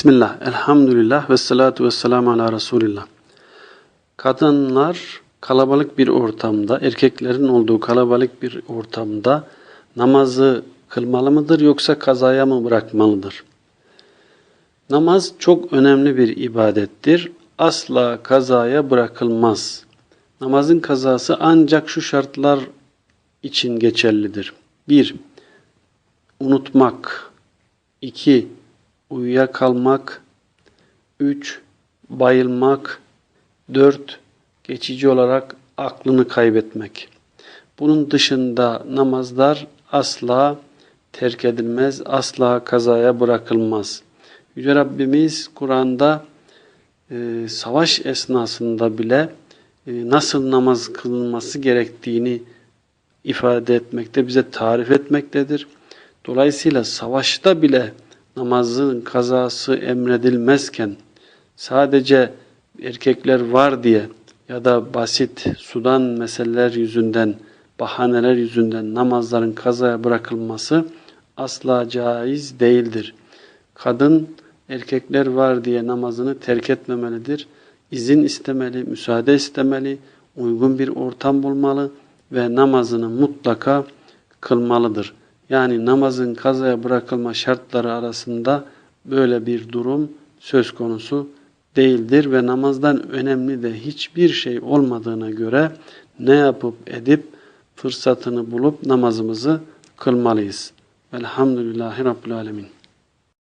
Bismillah, elhamdülillah ve salatu ve selamu ala Resulillah. Kadınlar kalabalık bir ortamda, erkeklerin olduğu kalabalık bir ortamda namazı kılmalı mıdır yoksa kazaya mı bırakmalıdır? Namaz çok önemli bir ibadettir. Asla kazaya bırakılmaz. Namazın kazası ancak şu şartlar için geçerlidir. 1. Unutmak. 2. Uyuyakalmak. 3. Bayılmak. 4. Geçici olarak aklını kaybetmek. Bunun dışında namazlar asla terk edilmez, asla kazaya bırakılmaz. Yüce Rabbimiz Kur'an'da e, savaş esnasında bile e, nasıl namaz kılınması gerektiğini ifade etmekte, bize tarif etmektedir. Dolayısıyla savaşta bile namazın kazası emredilmezken sadece erkekler var diye ya da basit sudan meseleler yüzünden, bahaneler yüzünden namazların kazaya bırakılması asla caiz değildir. Kadın erkekler var diye namazını terk etmemelidir. İzin istemeli, müsaade istemeli, uygun bir ortam bulmalı ve namazını mutlaka kılmalıdır. Yani namazın kazaya bırakılma şartları arasında böyle bir durum söz konusu değildir ve namazdan önemli de hiçbir şey olmadığına göre ne yapıp edip fırsatını bulup namazımızı kılmalıyız. Velhamdülillahi Rabbil Alemin.